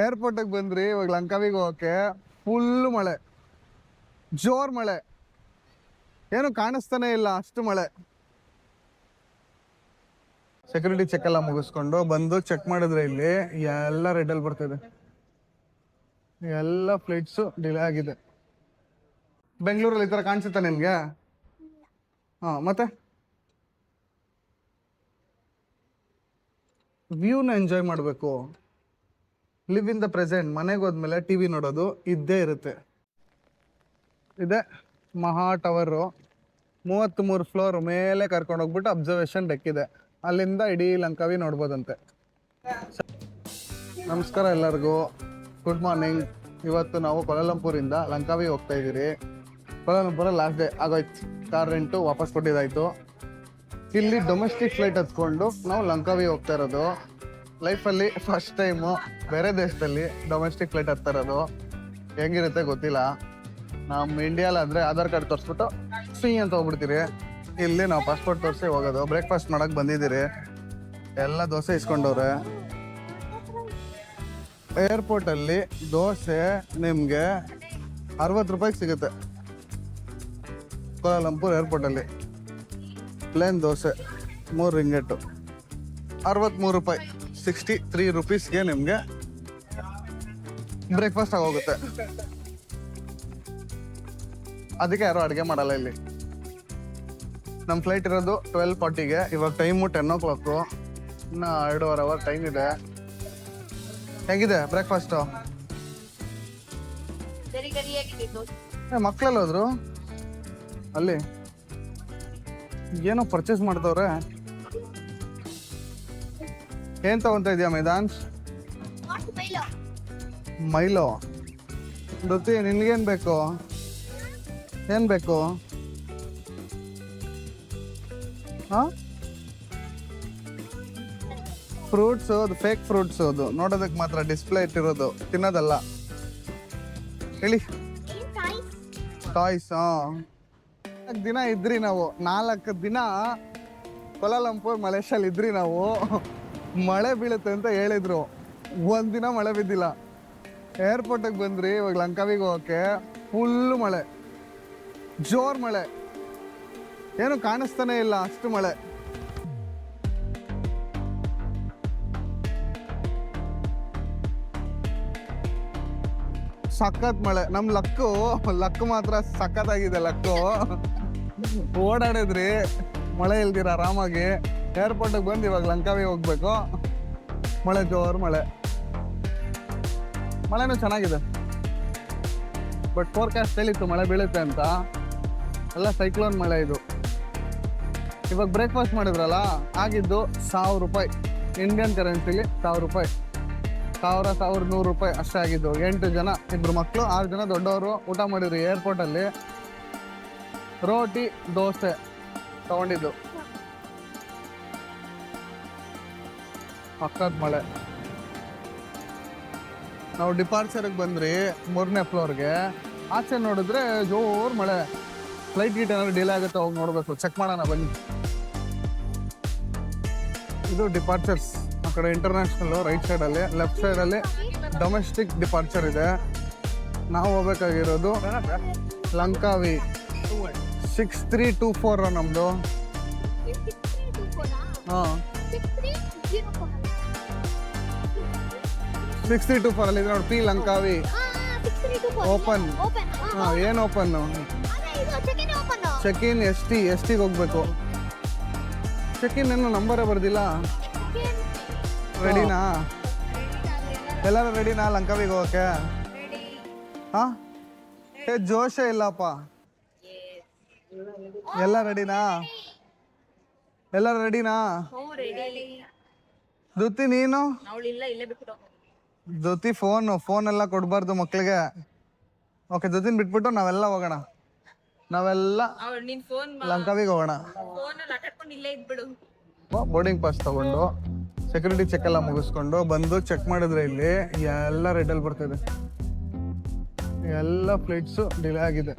ಏರ್ಪೋರ್ಟಿಗೆ ಬಂದ್ರಿ, ಇವಾಗ ಲಂಕಾವಿಗೆ ಹೋಗಕ್ಕೆ ಫುಲ್ ಮಳೆ. ಜೋರ್ ಮಳೆ. ಏನು ಕಾಣಿಸ್ತಾನೆ ಇಲ್ಲ, ಅಷ್ಟು ಮಳೆ. ಸೆಕ್ಯೂರಿಟಿ ಚೆಕ್ ಎಲ್ಲ ಮುಗಿಸ್ಕೊಂಡು ಬಂದು ಚೆಕ್ ಮಾಡಿದ್ರೆ ಇಲ್ಲಿ ಎಲ್ಲ ರೆಡಲ್ಲಿ ಬರ್ತಿದೆ ಎಲ್ಲ ಫ್ಲೈಟ್ಸು ಡಿಲೇ ಆಗಿದೆ. ಬೆಂಗಳೂರಲ್ಲಿ ಈ ಥರ ಕಾಣಿಸುತ್ತಾ ನಿಮಗೆ? ಹಾಂ, ಮತ್ತೆ? ವ್ಯೂನ ಎಂಜಾಯ್ ಮಾಡಬೇಕು. ಲಿವ್ ಇನ್ ದ ಪ್ರೆಸೆಂಟ್ ಮನೆಗೆ ಹೋದ್ಮೇಲೆ ಟಿ ವಿ ನೋಡೋದು ಇದ್ದೇ ಇರುತ್ತೆ. ಇದೆ ಮಹಾ ಟವರು ಮೂವತ್ತ್ಮೂರು ಫ್ಲೋರ್ ಮೇಲೆ ಕರ್ಕೊಂಡು ಹೋಗ್ಬಿಟ್ಟು ಅಬ್ಸರ್ವೇಷನ್ ಡೆಕ್ ಇದೆ ಅಲ್ಲಿಂದ ಇಡೀ ಲಂಕಾವಿ ನೋಡ್ಬೋದಂತೆ. ನಮಸ್ಕಾರ ಎಲ್ಲರಿಗೂ. ಗುಡ್ ಮಾರ್ನಿಂಗ್ ಇವತ್ತು ನಾವು ಕೊಲಂಪುರಿಂದ ಲಂಕಾವಿ ಹೋಗ್ತಾ ಇದ್ದೀರಿ. ಕೊಲಂಪುರ ಲಾಸ್ಟ್ ಡೇ ಆಗೋಯ್ತು. ಕಾರ್ ರೆಂಟು ವಾಪಸ್ ಕೊಟ್ಟಿದ್ದಾಯ್ತು. ಇಲ್ಲಿ ಡೊಮೆಸ್ಟಿಕ್ ಫ್ಲೈಟ್ ಹತ್ಕೊಂಡು ನಾವು ಲಂಕಾವಿ ಹೋಗ್ತಾ ಇರೋದು. ಲೈಫಲ್ಲಿ ಫಸ್ಟ್ ಟೈಮು ಬೇರೆ ದೇಶದಲ್ಲಿ ಡೊಮೆಸ್ಟಿಕ್ ಫ್ಲೈಟ್ ಹತ್ತಾ ಅದು ಹೆಂಗಿರುತ್ತೆ ಗೊತ್ತಿಲ್ಲ. ನಮ್ಮ ಇಂಡಿಯಾಲಾದ್ರೆ ಆಧಾರ್ ಕಾರ್ಡ್ ತೋರಿಸ್ಬಿಟ್ಟು ಸಿ ಅಂತ ಹೋಗ್ಬಿಡ್ತೀರಿ. ಇಲ್ಲಿ ನಾವು ಪಾಸ್ಪೋರ್ಟ್ ತೋರಿಸಿ ಹೋಗೋದು. ಬ್ರೇಕ್ಫಾಸ್ಟ್ ಮಾಡೋಕ್ಕೆ ಬಂದಿದ್ದೀರಿ. ಎಲ್ಲ ದೋಸೆ ಇಸ್ಕೊಂಡವ್ರೆ. ಏರ್ಪೋರ್ಟಲ್ಲಿ ದೋಸೆ ನಿಮಗೆ ಅರವತ್ತು ರೂಪಾಯಿಗೆ ಸಿಗುತ್ತೆ. ಕೋಲಾಲಂಪುರ್ ಏರ್ಪೋರ್ಟಲ್ಲಿ ಪ್ಲೇನ್ ದೋಸೆ. ಮೂರು ರಿಂಗೆಟ್ಟು ಅರವತ್ತ್ಮೂರು ರೂಪಾಯಿ. ಸಿಕ್ಸ್ಟಿ ತ್ರೀ ರುಪೀಸ್ಗೆ ನಿಮಗೆ ಬ್ರೇಕ್ಫಾಸ್ಟ್ ಆಗೋಗುತ್ತೆ. ಅದಕ್ಕೆ ಯಾರು ಅಡುಗೆ ಮಾಡಲ್ಲ ಇಲ್ಲಿ. ನಮ್ಮ ಫ್ಲೈಟ್ ಇರೋದು ಟ್ವೆಲ್ ಫಾರ್ಟಿಗೆ ಇವಾಗ ಟೈಮು ಟೆನ್ ಓ ಕ್ಲಾಕು ಇನ್ನು ಎರಡೂವರೆ ಅವರ್ ಟೈಮ್ ಇದೆ. ಹೇಗಿದೆ ಬ್ರೇಕ್ಫಾಸ್ಟು ಮಕ್ಕಳಲ್ಲಿ ಹೋದ್ರು? ಅಲ್ಲಿ? ಏನೋ ಪರ್ಚೇಸ್ ಮಾಡ್ತವ್ರೆ ಏನ್ ತಗೊಂತ ಇದೆಯಾ ಮೈದಾನ್ಸ್ ಬೈಲು ಮೈಲೋ. ಧೃತಿ ನಿನ್ಗೇನ್ ಬೇಕು? ಏನ್ ಬೇಕು? ಹಾ? ಫ್ರೂಟ್ಸ್ ಅದು ಫೇಕ್ ಫ್ರೂಟ್ಸ್ ಅದು. ನೋಡೋದಕ್ಕೆ ಮಾತ್ರ ಡಿಸ್ಪ್ಲೇ ಇಟ್ಟಿರೋದು. ತಿನ್ನೋದಲ್ಲ. ಹೇಳಿ. ಟಾಯ್ಸ್ ನಾಲ್ಕು ದಿನ ಇದ್ರಿ ನಾವು. ನಾಲ್ಕು ದಿನ ಕೊಲಾಲಂಪುರ್ ಮಲೇಷಿಯಲ್ಲಿ ಇದ್ರಿ ನಾವು. ಮಳೆ ಬೀಳುತ್ತೆ ಅಂತ ಹೇಳಿದ್ರು. ಒಂದಿನ ಮಳೆ ಬಿದ್ದಿಲ್ಲ. ಏರ್ಪೋರ್ಟಿಗೆ ಬಂದ್ರಿ, ಇವಾಗ ಲಂಕಾವಿಗೆ ಹೋಗಕ್ಕೆ ಫುಲ್ಲು ಮಳೆ. ಜೋರ್ ಮಳೆ. ಏನು ಕಾಣಿಸ್ತಾನೆ ಇಲ್ಲ ಅಷ್ಟು ಮಳೆ. ಸಖತ್ ಮಳೆ. ನಮ್ ಲಕ್ಕು ಲಕ್ ಮಾತ್ರ ಸಖತ್ತಾಗಿದೆ ಲಕ್ಕು. ಓಡಾಡಿದ್ರಿ. ಮಳೆ ಇಲ್ದಿರ ಆರಾಮಾಗಿ. ಏರ್ಪೋರ್ಟಿಗೆ ಬಂದು ಇವಾಗ ಲಂಕಾವಿ ಹೋಗ್ಬೇಕು. ಮಳೆ ಜೋರ್ ಮಳೆ. ಮಳೆನೂ ಚೆನ್ನಾಗಿದೆ. ಬಟ್ ಫೋರ್ಕಾಸ್ಟ್ ಹೇಳಿತ್ತು ಮಳೆ ಬೀಳುತ್ತೆ ಅಂತ. ಎಲ್ಲ ಸೈಕ್ಲೋನ್ ಮಳೆ ಇದು. ಇವಾಗ ಬ್ರೇಕ್ಫಾಸ್ಟ್ ಮಾಡಿದ್ರಲ್ಲ, ಆಗಿದ್ದು ಸಾವಿರ ರೂಪಾಯಿ. ಇಂಡಿಯನ್ ಕರೆನ್ಸಿಲಿ ಸಾವಿರ ರೂಪಾಯಿ. ಸಾವಿರ, ಸಾವಿರದ ನೂರು ರೂಪಾಯಿ ಅಷ್ಟೇ ಆಗಿದ್ದು. ಎಂಟು ಜನ ಇಬ್ಬರು ಮಕ್ಕಳು ಆರು ಜನ ದೊಡ್ಡವರು ಊಟ ಮಾಡಿದ್ರು ಏರ್ಪೋರ್ಟಲ್ಲಿ ರೋಟಿ, ದೋಸೆ ತಗೊಂಡಿದ್ದು. ಪಕ್ಕದ ಮಳೆ. ನಾವು ಡಿಪಾರ್ಚರ್ಗೆ ಬಂದ್ರಿ ಮೂರನೇ ಫ್ಲೋರ್ಗೆ ಆಚೆ ನೋಡಿದ್ರೆ ಜೋರ್ ಮಳೆ. ಫ್ಲೈಟ್ ಗೀಟ್ ಏನಾದ್ರು ಡಿಲೇ ಆಗುತ್ತೆ ಹೋಗಿ ನೋಡಬೇಕು. ಚೆಕ್ ಮಾಡೋಣ ಬನ್ನಿ. ಇದು ಡಿಪಾರ್ಚರ್ಸ್ ಆ ಕಡೆ ಇಂಟರ್ನ್ಯಾಷನಲ್ ರೈಟ್ ಸೈಡಲ್ಲಿ ಲೆಫ್ಟ್ ಸೈಡಲ್ಲಿ ಡೊಮೆಸ್ಟಿಕ್ ಡಿಪಾರ್ಚರ್ ಇದೆ. ನಾವು ಹೋಗ್ಬೇಕಾಗಿರೋದು Langkawi. Six three two four ನಮ್ಮದು ಹಾಂ. ಸಿಕ್ಸ್ ತ್ರೀ ಟು ಫೋರ್ ಅಲ್ಲಿ ನೋಡಿ ಪಿ ಲಂಕಾವಿ ಓಪನ್ ಹಾಂ ಏನು open check in S T S ಟಿಗೆ ಹೋಗ್ಬೇಕು. ಚೆಕ್ ಇನ್ ಏನು ನಂಬರೇ ಬರ್ದಿಲ್ಲ. ರೆಡಿನಾ ಎಲ್ಲರೂ ರೆಡಿನಾ ಲಂಕಾವಿಗೆ ಹೋಗಕ್ಕೆ ಹಾ? ಏ ಜೋಶೇ ಇಲ್ಲಪ್ಪ. ಎಲ್ಲ ರೆಡಿನಾ ಎಲ್ಲ ರೆಡಿನಾ ಧೃತಿ ನೀನು? ಇಲ್ಲ ಇಲ್ಲೇ ಬಿಟ್ಟು ಧೃತಿ ಫೋನ್ ಫೋನ್ ಎಲ್ಲ ಕೊಡಬಾರ್ದು ಮಕ್ಕಳಿಗೆ ಓಕೆ ಜೊತಿನ ಬಿಟ್ಬಿಟ್ಟು ನಾವೆಲ್ಲ ಹೋಗೋಣ. ನಾವೆಲ್ಲ ಅವಳು ನಿನ್ ಫೋನ್ ಲಂಕಾವಿಗೆ ಹೋಗೋಣ. ಫೋನ್ ಅಲ್ಲಿ ಆಟಾಡ್ಕೊಂಡು ಇಲ್ಲೇ ಇದ್ಬಿಡು. ಬೋರ್ಡಿಂಗ್ ಪಾಸ್ ತಗೊಂಡು ಸೆಕ್ಯೂರಿಟಿ ಚೆಕ್ ಎಲ್ಲ ಮುಗಿಸ್ಕೊಂಡು ಬಂದು ಚೆಕ್ ಮಾಡಿದ್ರೆ ಇಲ್ಲಿ ಎಲ್ಲ ರೆಡಲ್ಲಿ ಬರ್ತಿದೆ ಎಲ್ಲ ಫ್ಲೈಟ್ಸು ಡಿಲೇ ಆಗಿದೆ.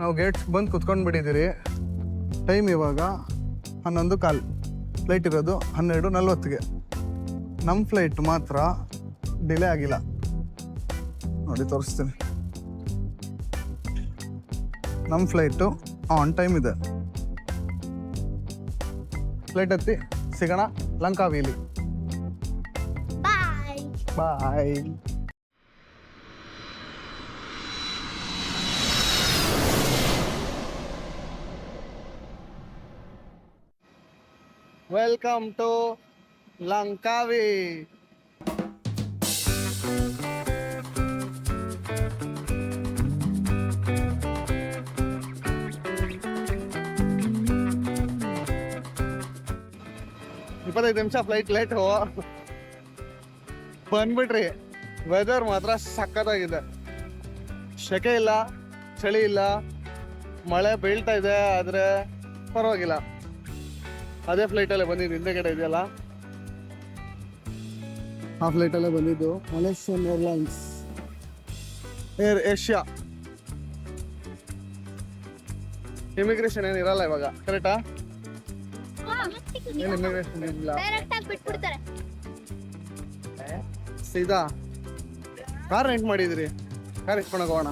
ನಾವು ಗೇಟ್ಸ್ ಬಂದು ಕುತ್ಕೊಂಡು ಬಿಟ್ಟಿದ್ದೀರಿ. ಟೈಮ್ ಇವಾಗ ಹನ್ನೊಂದು ಕಾಲು. ಫ್ಲೈಟ್ ಇರೋದು ಹನ್ನೆರಡು ನಲ್ವತ್ತಿಗೆ. ನಮ್ಮ ಫ್ಲೈಟ್ ಮಾತ್ರ ಡಿಲೇ ಆಗಿಲ್ಲ. ನೋಡಿ, ತೋರಿಸ್ತೀನಿ. ನಮ್ಮ ಫ್ಲೈಟು ಆನ್ ಟೈಮ್ ಇದೆ. ಫ್ಲೈಟ್ ಹತ್ತಿ ಸಿಗೋಣ ಲಂಕಾವಿಲಿ. ಬಾಯ್. ವೆಲ್ಕಮ್ ಟು ಲಂಕಾವಿ ಇಪ್ಪತ್ತೈದು ನಿಮಿಷ ಫ್ಲೈಟ್ ಲೇಟ್ ಬಂದ್ಬಿಟ್ರಿ. ವೆದರ್ ಮಾತ್ರ ಸಖತ್ತಾಗಿದೆ. ಸೆಕೆ ಇಲ್ಲ, ಚಳಿ ಇಲ್ಲ, ಮಳೆ ಬೀಳ್ತಾ ಇದೆ, ಆದರೆ ಪರವಾಗಿಲ್ಲ. ಅದೇ ಫ್ಲೈಟಲ್ಲೇ ಬಂದಿದ್ದು ಹಿಂದೆಗಡೆ ಇದೆಯಲ್ಲ? ಆ ಫ್ಲೈಟಲ್ಲೇ ಬಂದಿದ್ದು. Malaysian Airlines air Asia immigration ಏನು ಇರಲ್ಲ ಇವಾಗ ಕರೆಕ್ಟಾ ಏನು ಇಮಿಗ್ರೇಷನ್ ಇಲ್ಲ? ಡೈರೆಕ್ಟ್ ಆಗಿ ಬಿಟ್ಬಿಡ್ತಾರೆ. ಸೀದಾ? ಕಾರ್ ರೆಂಟ್ ಮಾಡಿದ್ರಿ. ಕಾರ್ ಇಟ್ಕೊಂಡು ಹೋಗೋಣ.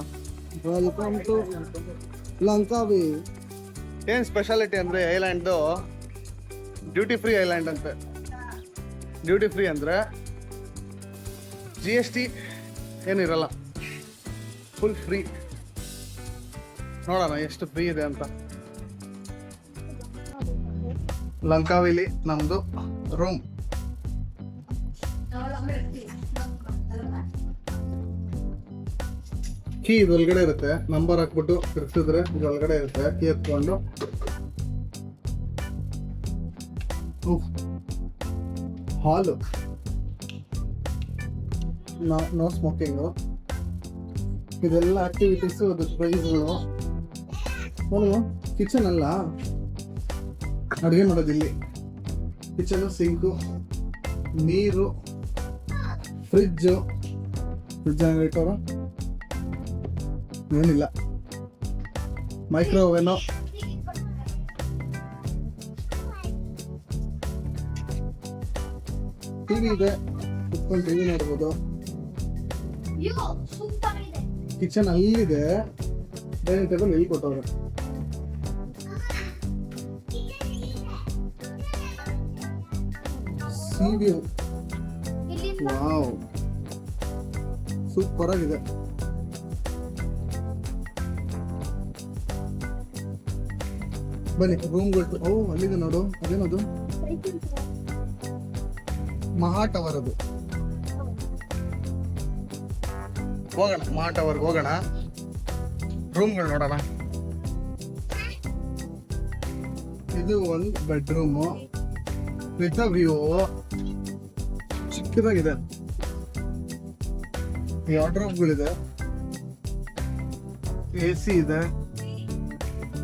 ವೆಲ್ಕಮ್ ಟು ಲಂಕಾವಿ ಏನು ಸ್ಪೆಷಾಲಿಟಿ ಅಂದರೆ ಐಲ್ಯಾಂಡ್ದು ಡ್ಯೂಟಿ ಫ್ರೀ ಐಲ್ಯಾಂಡ್ ಅಂತೆ. ಡ್ಯೂಟಿ ಫ್ರೀ ಅಂದರೆ ಜಿ ಎಸ್ ಟಿ ಏನಿರಲ್ಲ. ಫುಲ್ ಫ್ರೀ ನೋಡೋಣ ಎಷ್ಟು ಫ್ರೀ ಇದೆ ಅಂತ. ಲಂಕಾವಿಲಿ ನಮ್ಮದು ರೂಮ್ ಕೀ ಇದು ಒಳಗಡೆ ಇರುತ್ತೆ. ನಂಬರ್ ಹಾಕ್ಬಿಟ್ಟು ತಿರ್ಸಿದ್ರೆ ಇದು ಒಳಗಡೆ ಇರುತ್ತೆ. ಕೀ ಎತ್ಕೊಂಡು. ಹಾಲು ನೋ ಸ್ಮೋಕಿಂಗು ಇದೆಲ್ಲ ಆಕ್ಟಿವಿಟೀಸ್ ಅದು ಪ್ರೈಸ್ಗಳು ಅವನು ಕಿಚನ್ ಅಲ್ಲ. ಅಡುಗೆ ಮಾಡೋದಿಲ್ಲಿ ಕಿಚನು ಸಿಂಕು ನೀರು ಫ್ರಿಜ್ಜು ಫ್ರಿಜ್ ಜನರೇಟರು ಏನಿಲ್ಲ. ಮೈಕ್ರೋ ಓವೆನು ಟಿವಿ ಇದೆ. ಕುತ್ಕೊಂಡು ಟಿವಿ ನೋಡ್ಬೋದು. ಕಿಚನ್ ಅಲ್ಲಿದೆ. ಡೈನಿಂಗ್ ಟೇಬಲ್ ಇಲ್ಲಿ ಕೊಟ್ಟವ್ರೆ. ಸಿ ವ್ಯೂ ವಾವ್ ಸೂಪರ್ ಆಗಿದೆ. ಬನ್ನಿ ರೂಮ್ಗಳು ಓ ಅಲ್ಲಿದೆ ನೋಡು. ಅದೇನದು? ಮಹಾ ಟವರ್ ಅದು. ಹೋಗೋಣ, ಮಾರ್ಟ್ ಟವರ್ಗೆ ಹೋಗೋಣ. ರೂಮ್ಗಳು ನೋಡೋಣ. ಇದು ಒಂದು ಬೆಡ್ರೂಮು ವಿತ್ ವ್ಯೂ ಚಿಕ್ಕದಾಗಿದೆ. ವಾರ್ಡ್ರೋಬ್ಗಳಿದೆ ಎ ಸಿ ಇದೆ.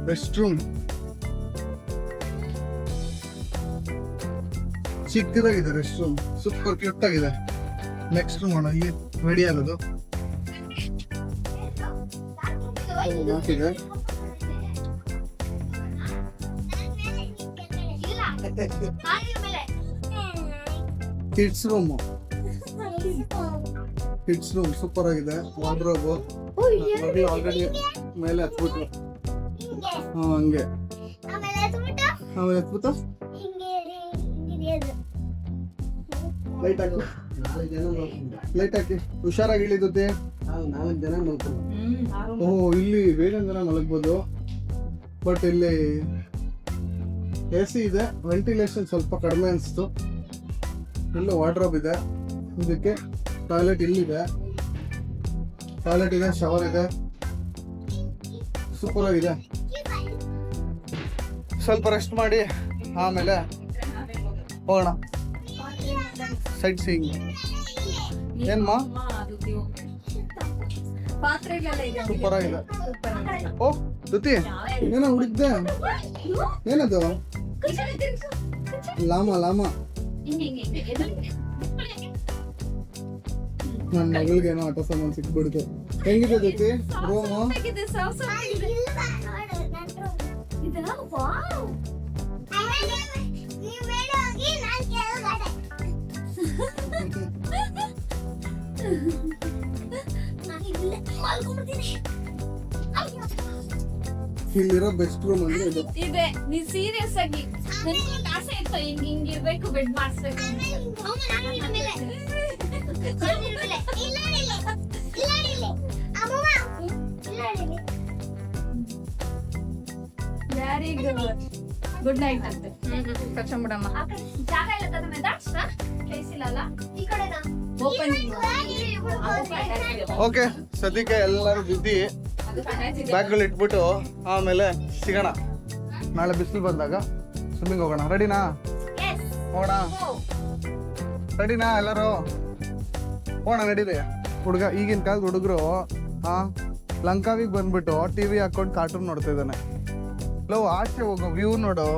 ರೆಸ್ಟ್ ರೂಮ್ ಚಿಕ್ಕದಾಗಿದೆ ರೆಸ್ಟ್ ರೂಮ್ ಸೂಪರ್ ಕ್ಯೂಟ್ ಆಗಿದೆ ನೆಕ್ಸ್ಟ್ ರೂಮ್ ಇಲ್ಲಿ ರೆಡಿ ಆಗೋದು. ಮೇಲೆ kids room kids room super ಆಗಿದೆ ವಾರ್ಡ್ರೋಬ್ ಆಲ್ರೆಡಿ ಮೇಲೆ ಹತ್ಬಿಟ್ಟು ಹಾ ಹಂಗೆ ಆಮೇಲೆ ಹತ್ಬಿಟ್ಟು ಲೈಟ್ ಹಾಕಿ ಲೈಟ್ ಹಾಕಿ ಹುಷಾರಾಗಿ ಇಳಿದುತ್ತೆ ನಾಲ್ಕು ಜನ ಮಲ್ಕೊಂಡು ಓ ಇಲ್ಲಿ ಬೇರೆ ಜನ ಮಲಗ್ಬೋದು. ಬಟ್ ಇಲ್ಲಿ ಎ ಸಿ ಇದೆ ವೆಂಟಿಲೇಷನ್ ಸ್ವಲ್ಪ ಕಡಿಮೆ ಅನಿಸ್ತು. ಇಲ್ಲೂ ವಾರ್ಡ್ರೋಬ್ ಇದೆ. ಇದಕ್ಕೆ ಟಾಯ್ಲೆಟ್ ಇಲ್ಲಿದೆ. ಟಾಯ್ಲೆಟ್ ಇದೆ ಶವರ್ ಇದೆ. ಸೂಪರ್ ಆಗಿದೆ ಸ್ವಲ್ಪ ರೆಸ್ಟ್ ಮಾಡಿ ಆಮೇಲೆ ಹೋಗೋಣ. ಸೈಟ್ ಸೀಯಿಂಗ್ ಏನಮ್ಮ ಸೂಪರ್ ಆಗಿದೆ. ಓ ದುತಿ ಏನೋ ಹುಡುಕ್ದೆ? ಏನದು? Llama llama. ನನ್ನ ಮಗಳಿಗೆ ಏನೋ ಆಟ ಸಾಮಾನು ಸಿಕ್ಬಿಡ್ತು. ಹೆಂಗಿದೆ ದುತಿ ರೂಮು ಇದೆ, ಸಾವ್ ಇಲ್ಲಿರೋ ಬೆಸ್ಟ್ ರೂಮ್ ಅಂದ್ರೆ ಇದು. ಇದೆ. ನೀ ಸೀರಿಯಸ್ ಆಗಿ. ನನ್ಗೊಂದು ಆಸೆ ಇತ್ತು ಹಿಂಗ್ ಹಿಂಗ್ ಇರ್ಬೇಕು ಬೆಡ್ ಮಾಡಿಸ್ಬೇಕು. ವೆರಿ ಗುಡ್ ಗುಡ್ ನೈಟ್ ಅಂತೆ. ಕಡೆ. ಜಾಗ ಇಲ್ಲ ತದ ಮೆದಾಡ್ಸ ಕೇಳಿಸಿಲ್ಲಲ್ಲ ಈ ಕಡೆನಾ? ಓಕೆ ಸದ್ಯಕ್ಕೆ ಎಲ್ಲರೂ ಬಿದ್ದಿ ಬ್ಯಾಗ್ಗಳು ಇಟ್ಬಿಟ್ಟು ಆಮೇಲೆ ಸಿಗೋಣ. ನಾಳೆ ಬಿಸಿಲು ಬಂದಾಗ ಸ್ವಿಮ್ಮಿಂಗ್ ಹೋಗೋಣ. ರೆಡಿನಾ ಹೋಣ ಹೋಗೋಣ. ರೆಡಿನಾ ಎಲ್ಲರೂ? ಹೋಗೋಣ ನಡೀರಿ ಹುಡುಗ ಈಗಿನ ಕಾಲದ ಹುಡುಗರು ಲಂಕಾವಿಗೆ ಬಂದ್ಬಿಟ್ಟು ಟಿ ವಿ ಹಾಕೊಂಡು ಕಾರ್ಟೂನ್ ನೋಡ್ತಾ ಇದ್ದಾನೆ. ಲವ್ ಆಚೆ ಹೋಗು ವ್ಯೂ ನೋಡು.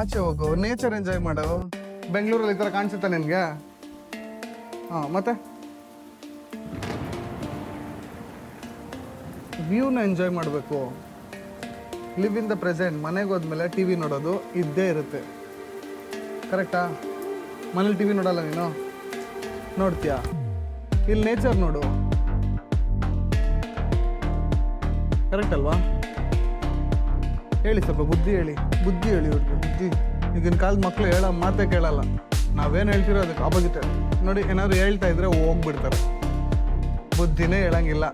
ಆಚೆ ಹೋಗು ನೇಚರ್ ಎಂಜಾಯ್ ಮಾಡು. ಬೆಂಗಳೂರಲ್ಲಿ ಈ ಥರ ಕಾಣಿಸುತ್ತಾ ನಿನಗೆ? ಹಾಂ, ಮತ್ತೆ? ವ್ಯೂನ ಎಂಜಾಯ್ ಮಾಡಬೇಕು. ಲಿವ್ ಇನ್ ದ ಪ್ರೆಸೆಂಟ್ ಮನೆಗೆ ಹೋದ್ಮೇಲೆ ಟಿ ವಿ ನೋಡೋದು ಇದ್ದೇ ಇರುತ್ತೆ. ಕರೆಕ್ಟಾ ಮನೇಲಿ ಟಿ ವಿ ನೋಡಲ್ಲ ನೀನು? ನೋಡ್ತೀಯಾ? ಇಲ್ಲಿ ನೇಚರ್ ನೋಡು. ಕರೆಕ್ಟ್ ಅಲ್ವಾ? ಹೇಳಿ ಸ್ವಲ್ಪ ಬುದ್ಧಿ ಹೇಳಿ. ಬುದ್ಧಿ ಹೇಳಿ ಇವ್ರಿಗೆ. ಬುದ್ಧಿ. ಈಗಿನ ಕಾಲದ ಮಕ್ಕಳು ಹೇಳೋ ಮಾತೇ ಕೇಳಲ್ಲ. ನಾವೇನು ಹೇಳ್ತಿರೋ ಅದಕ್ಕೆ ಆಪೋಸಿಟ್ ನೋಡಿ ಏನಾದ್ರು ಹೇಳ್ತಾ ಇದ್ರೆ ಹೋಗ್ಬಿಡ್ತಾರೆ. ಬುದ್ಧಿನೇ ಹೇಳಂಗಿಲ್ಲ.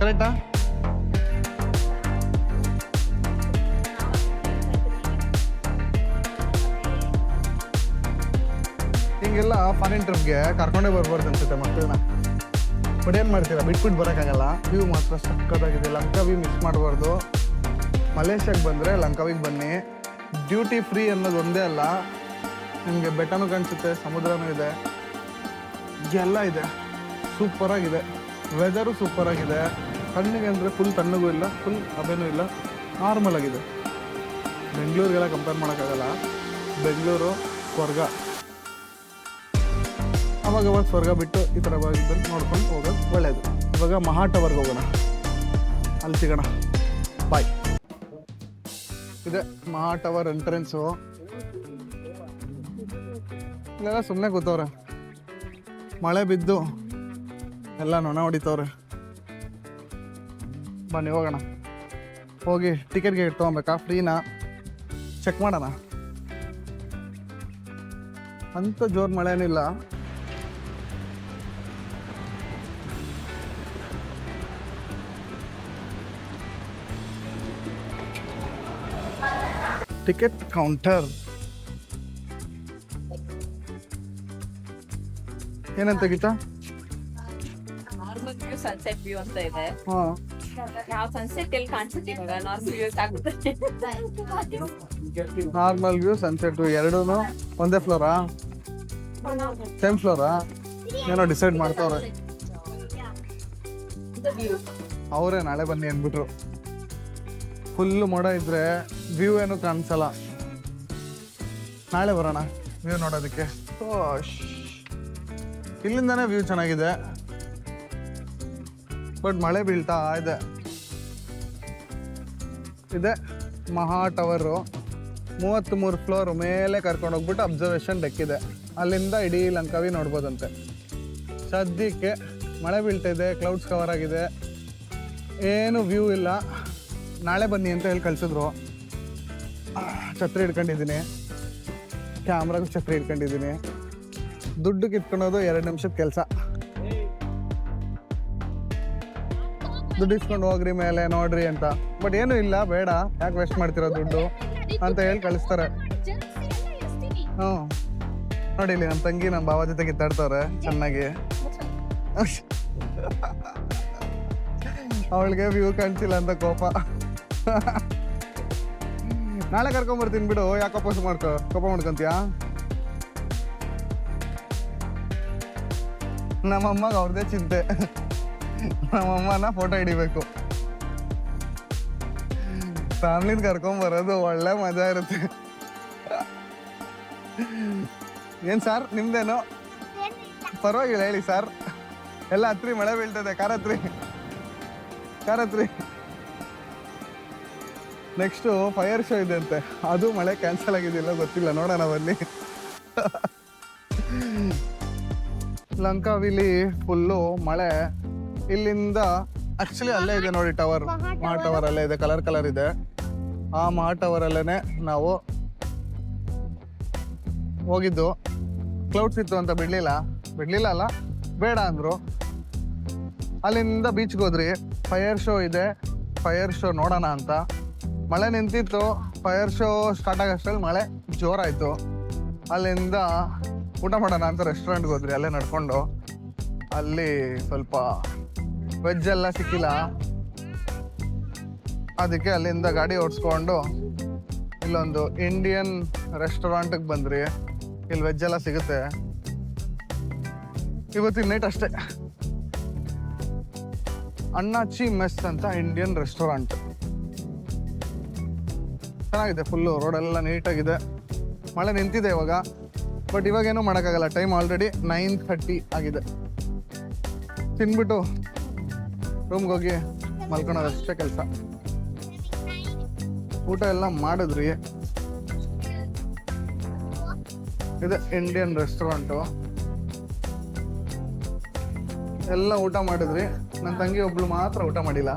ಕರೆಕ್ಟಾ ಹಿಂಗೆಲ್ಲ ಫಾರಿನ್ ಟ್ರಿಪ್ಗೆ ಕರ್ಕೊಂಡೇ ಬರ್ಬಾರ್ದು ಅನ್ಸುತ್ತೆ ಮಕ್ಕಳನ್ನ. ಬಟ್ ಏನು ಮಾಡ್ತೀರಾ? ಬಿಟ್ಬಿಟ್ಟು ಬರೋಕ್ಕಾಗಲ್ಲ. ವ್ಯೂ ಮಾತ್ರ ಸಕ್ಕತ್ತಾಗಿದೆ ವ್ಯೂ ಮಿಸ್ ಮಾಡಬಾರ್ದು. ಮಲೇಷ್ಯಾಗೆ ಬಂದರೆ ಲಂಕಾವಿಗೆ ಬನ್ನಿ. ಡ್ಯೂಟಿ ಫ್ರೀ ಅನ್ನೋದು ಒಂದೇ ಅಲ್ಲ. ನಿಮಗೆ ಬೆಟ್ಟನೂ ಕಾಣಿಸುತ್ತೆ, ಸಮುದ್ರನೂ ಇದೆ. ಎಲ್ಲ ಇದೆ. ಸೂಪರಾಗಿದೆ. ವೆದರು ಸೂಪರಾಗಿದೆ. ತಣ್ಣಿಗೆ ಅಂದರೆ ಫುಲ್ ತಣ್ಣಗೂ ಇಲ್ಲ ಫುಲ್ ಹಬೆನೂ ಇಲ್ಲ. ನಾರ್ಮಲ್ ಆಗಿದೆ. ಬೆಂಗಳೂರಿಗೆಲ್ಲ ಕಂಪೇರ್ ಮಾಡೋಕ್ಕಾಗಲ್ಲ. ಬೆಂಗಳೂರು, ಸ್ವರ್ಗ. ಅವಾಗ ಅವಾಗ ಸ್ವರ್ಗ ಬಿಟ್ಟು ಈ ಥರ ಇದ್ದಲ್ಲಿ ನೋಡ್ಕೊಂಡು ಹೋಗೋದು ಒಳ್ಳೆಯದು ಇವಾಗ ಮಹಾ ಟವರ್ಗೆ ಹೋಗೋಣ. ಅಲ್ಲಿ ಸಿಗೋಣ. ಬಾಯ್ ಇದೆ ಮಹಾ ಟವರ್ ಎಂಟ್ರೆನ್ಸು ಇಲ್ಲೆಲ್ಲ ಸುಮ್ಮನೆ ಕೂತವ್ರೆ. ಮಳೆ ಬಿದ್ದು ಎಲ್ಲ ನೊಣ ಹೊಡಿತವ್ರೆ. ಬನ್ನಿ, ಹೋಗೋಣ. ಹೋಗಿ ಟಿಕೆಟ್ ಗೇಟ್ ತೊಗೊಬೇಕಾ? ಫ್ರೀನಾ? ಚೆಕ್ ಮಾಡೋಣ. ಅಂತ ಜೋರು ಮಳೆ ಏನಿಲ್ಲ ಟಿಕೆಟ್ ಕೌಂಟರ್ ಏನಂತ Geeta? Normal view sunset view ಅಂತ ಇದೆ. ಹಾಂ. ಯಾವ ಸನ್ಸೆಟ್ ಎಲ್ಲಿ ಕಾಣಿಸುತ್ತೆ ಇವಾಗ? ನಾರ್ಮಲ್ ವ್ಯೂಸ್ ಆಗುತ್ತೆ. ನಾರ್ಮಲ್ ವ್ಯೂ ಸನ್ಸೆಟ್ ಎರಡೂ ಒಂದೇ ಫ್ಲೋರಾ ಸೇಮ್ ಫ್ಲೋರಾ ಏನೋ ಡಿಸೈಡ್ ಮಾಡ್ತಾವ್ರೆ. ಅವರೇ ನಾಳೆ ಬನ್ನಿ ಅಂದ್ಬಿಟ್ರು. ಫುಲ್ಲು ಮೋಡ ಇದ್ರೆ ವ್ಯೂ ಏನು ಕಾಣಿಸಲ್ಲ. ನಾಳೆ ಬರೋಣ ವ್ಯೂ ನೋಡೋದಕ್ಕೆ. ಓಶ್. ಇಲ್ಲಿಂದಾನೇ ವ್ಯೂ ಚೆನ್ನಾಗಿದೆ. ಬಟ್ ಮಳೆ ಬೀಳ್ತಾ ಇದೆ. ಇದೆ ಮಹಾ ಟವರು ಮೂವತ್ತ್ಮೂರು ಫ್ಲೋರ್ ಮೇಲೆ ಕರ್ಕೊಂಡು ಹೋಗ್ಬಿಟ್ಟು ಅಬ್ಸರ್ವೇಷನ್ ಇದೆ. ಅಲ್ಲಿಂದ ಇಡೀ ಲಂಕಾವಿ ನೋಡ್ಬೋದಂತೆ. ಸದ್ಯಕ್ಕೆ ಮಳೆ ಬೀಳ್ತಾ ಇದೆ ಕ್ಲೌಡ್ಸ್ ಕವರ್ ಆಗಿದೆ. ಏನು ವ್ಯೂ ಇಲ್ಲ. ನಾಳೆ ಬನ್ನಿ ಅಂತ ಹೇಳಿ ಕಳಿಸಿದ್ರು. ಛತ್ರಿ ಹಿಡ್ಕೊಂಡಿದ್ದೀನಿ. ಕ್ಯಾಮ್ರಾಗೂ ಛತ್ರಿ ಹಿಡ್ಕೊಂಡಿದ್ದೀನಿ. ದುಡ್ಡು ಕಿತ್ಕೊಳೋದು ಎರಡು ನಿಮಿಷದ ಕೆಲಸ. ದುಡ್ಡು ಇಸ್ಕೊಂಡು ಹೋಗ್ರಿ ಮೇಲೆ, ನೋಡ್ರಿ ಅಂತ. ಬಟ್ ಏನು ಇಲ್ಲ, ಬೇಡ. ಯಾಕೆ ವೇಸ್ಟ್ ಮಾಡ್ತಿರೋ ದುಡ್ಡು? ಅಂತ ಹೇಳಿ ಕಳಿಸ್ತಾರೆ. ಹ್ಞೂ. ನೋಡಿ ಇಲ್ಲಿ ನಮ್ಮ ತಂಗಿ ನಮ್ಮ ಬಾವ ಜೊತೆ ಕಿತ್ತಾಡ್ತವ್ರೆ ಚೆನ್ನಾಗಿ. ಅವಳಿಗೆ ವ್ಯೂ ಕಾಣಿಸಿಲ್ಲ ಅಂತ ಕೋಪ. ನಾಳೆ ಕರ್ಕೊಂಬರ್ತೀನಿ ಬಿಡು, ಯಾಕೆ ಕೋಪ ಮಾಡ್ಕೊ ಕೋಪ ಮಾಡ್ಕೊಂತೀಯಾ? ನಮ್ಮಮ್ಮಗೆ ಅವ್ರದ್ದೇ ಚಿಂತೆ. ನಮ್ಮಮ್ಮನ ಫೋಟೋ ಹಿಡಿಬೇಕು. ಫ್ಯಾಮ್ಲಿನ ಕರ್ಕೊಂಬರೋದು ಒಳ್ಳೆ ಮಜಾ ಇರುತ್ತೆ. ಏನ್ ಸರ್, ನಿಮ್ದೇನು? ಪರವಾಗಿಲ್ಲ ಹೇಳಿ ಸರ್. ಎಲ್ಲ ಹತ್ರಿ, ಮಳೆ ಬೀಳ್ತದೆ ಕಾರತ್ರಿ ಹತ್ರಿ. ಕಾರ್ ಹತ್ರಿ. ನೆಕ್ಸ್ಟು ಫೈರ್ ಶೋ ಇದೆ ಅಂತೆ. ಅದು ಮಳೆ ಕ್ಯಾನ್ಸಲ್ ಆಗಿದೆಯಲ್ಲ ಗೊತ್ತಿಲ್ಲ, ನೋಡೋಣ ಬನ್ನಿ. ಲಂಕಾವಿಲಿ ಫುಲ್ಲು ಮಳೆ. ಇಲ್ಲಿಂದ ಆಕ್ಚುಲಿ ಅಲ್ಲೇ ಇದೆ ನೋಡಿ ಟವರ್ ಮಹಾ ಟವರ್ ಅಲ್ಲೇ ಇದೆ ಕಲರ್ ಕಲರ್ ಇದೆ. ಆ ಮಹಾ ಟವರ್ ಅಲ್ಲೇನೆ ನಾವು ಹೋಗಿದ್ದು. ಕ್ಲೌಡ್ಸ್ ಇತ್ತು ಅಂತ ಬಿಡ್ಲಿಲ್ಲ. ಬಿಡ್ಲಿಲ್ಲ ಅಲ್ಲ, ಬೇಡ ಅಂದ್ರು. ಅಲ್ಲಿಂದ ಬೀಚ್ಗೆ ಹೋದ್ರಿ. ಫೈರ್ ಶೋ ಇದೆ. ಫೈರ್ ಶೋ ನೋಡೋಣ ಅಂತ. ಮಳೆ ನಿಂತಿತ್ತು. ಫೈರ್ ಶೋ ಸ್ಟಾರ್ಟ್ ಆಗೋಷ್ಟ್ರಲ್ಲಿ ಮಳೆ ಜೋರಾಯಿತು. ಅಲ್ಲಿಂದ ಊಟ ಮಾಡೋಣ ಅಂತ ರೆಸ್ಟೋರೆಂಟ್ಗೆ ಹೋದ್ರಿ ಅಲ್ಲೇ ನಡ್ಕೊಂಡು. ಅಲ್ಲಿ ಸ್ವಲ್ಪ ವೆಜ್ ಎಲ್ಲ ಸಿಕ್ಕಿಲ್ಲ. ಅದಕ್ಕೆ ಅಲ್ಲಿಂದ ಗಾಡಿ ಓಡಿಸ್ಕೊಂಡು ಇಲ್ಲೊಂದು ಇಂಡಿಯನ್ ರೆಸ್ಟೋರೆಂಟಿಗೆ ಬಂದ್ರಿ ಇಲ್ಲಿ ವೆಜ್ ಎಲ್ಲ ಸಿಗುತ್ತೆ. ಇವತ್ತಿನ ನೈಟ್ ಅಷ್ಟೇ. ಅಣ್ಣಾಚಿ ಮೆಸ್ ಅಂತ ಇಂಡಿಯನ್ ರೆಸ್ಟೋರೆಂಟ್ ಚೆನ್ನಾಗಿದೆ ಫುಲ್ಲು ರೋಡೆಲ್ಲ ನೀಟಾಗಿದೆ ಮಳೆ ನಿಂತಿದೆ ಇವಾಗ. ಬಟ್ ಇವಾಗೇನು ಮಾಡೋಕ್ಕಾಗಲ್ಲ. ಟೈಮ್ ಆಲ್ರೆಡಿ ನೈನ್ ಥರ್ಟಿ ಆಗಿದೆ. ತಿನ್ಬಿಟ್ಟು ರೂಮ್ಗೆ ಹೋಗಿ ಮಲ್ಕೊಳೋದು ಅಷ್ಟೇ ಕೆಲಸ. ಊಟ ಎಲ್ಲ ಮಾಡಿದ್ರಿ. ಇದು ಇಂಡಿಯನ್ ರೆಸ್ಟೋರೆಂಟು ಎಲ್ಲ ಊಟ ಮಾಡಿದ್ರಿ. ನನ್ನ ತಂಗಿ ಒಬ್ಳು ಮಾತ್ರ ಊಟ ಮಾಡಿಲ್ಲ.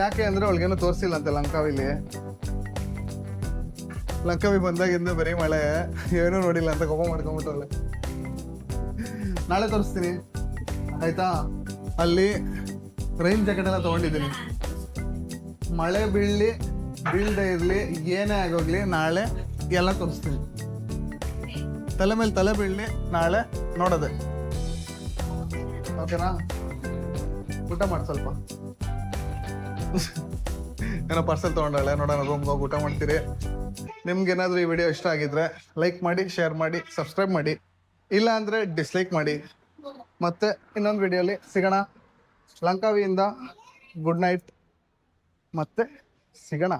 ಯಾಕೆ ಅಂದರೆ ಅವಳಿಗೇನು ತೋರಿಸಿಲ್ಲ ಅಂತೆ ಲಂಕಾವಿಲಿ ಲಂಕಾವಿ ಬಂದಾಗಿಂದ ಬರೀ ಮಳೆ. ಏನೂ ನೋಡಿಲ್ಲ ಅಂತ ಕೋಪ ಮಾಡ್ಕೊಂಬಿಟ್ಟವಳೆ ನಾಳೆ ತೋರಿಸ್ತೀನಿ. ಆಯ್ತಾ? ಅಲ್ಲಿ ರೈನ್ ಜಾಕೆಟ್ ಎಲ್ಲ ತಗೊಂಡಿದ್ದೀನಿ. ಮಳೆ ಬೀಳಲಿ, ಬೀಳದೆ ಇರಲಿ, ಏನೇ ಆಗೋಗ್ಲಿ ನಾಳೆ ಎಲ್ಲ ತೋರಿಸ್ತೀನಿ. ತಲೆ ಮೇಲೆ ತಲೆ ಬೀಳಲಿ, ನಾಳೆ ನೋಡೋದೆ. ಓಕೆನಾ? ಊಟ ಮಾಡಿ ಸ್ವಲ್ಪ. ಏನೋ ಪಾರ್ಸೆಲ್ ತೊಗೊಂಡಾಳೆ, ನೋಡೋಣ ರೂಮ್ಗೆ ಹೋಗಿ ಊಟ ಮಾಡ್ತೀರಿ. ನಿಮ್ಗೆ ಏನಾದರೂ ಈ ವಿಡಿಯೋ ಇಷ್ಟ ಆಗಿದ್ರೆ ಲೈಕ್ ಮಾಡಿ ಶೇರ್ ಮಾಡಿ ಸಬ್ಸ್ಕ್ರೈಬ್ ಮಾಡಿ, ಇಲ್ಲ ಅಂದರೆ ಡಿಸ್ಲೈಕ್ ಮಾಡಿ. ಮತ್ತೆ ಇನ್ನೊಂದು ವಿಡಿಯೋಲಿ ಸಿಗೋಣ. ಲಂಕಾವಿಯಿಂದ ಗುಡ್ ನೈಟ್ ಮತ್ತೆ ಸಿಗೋಣ.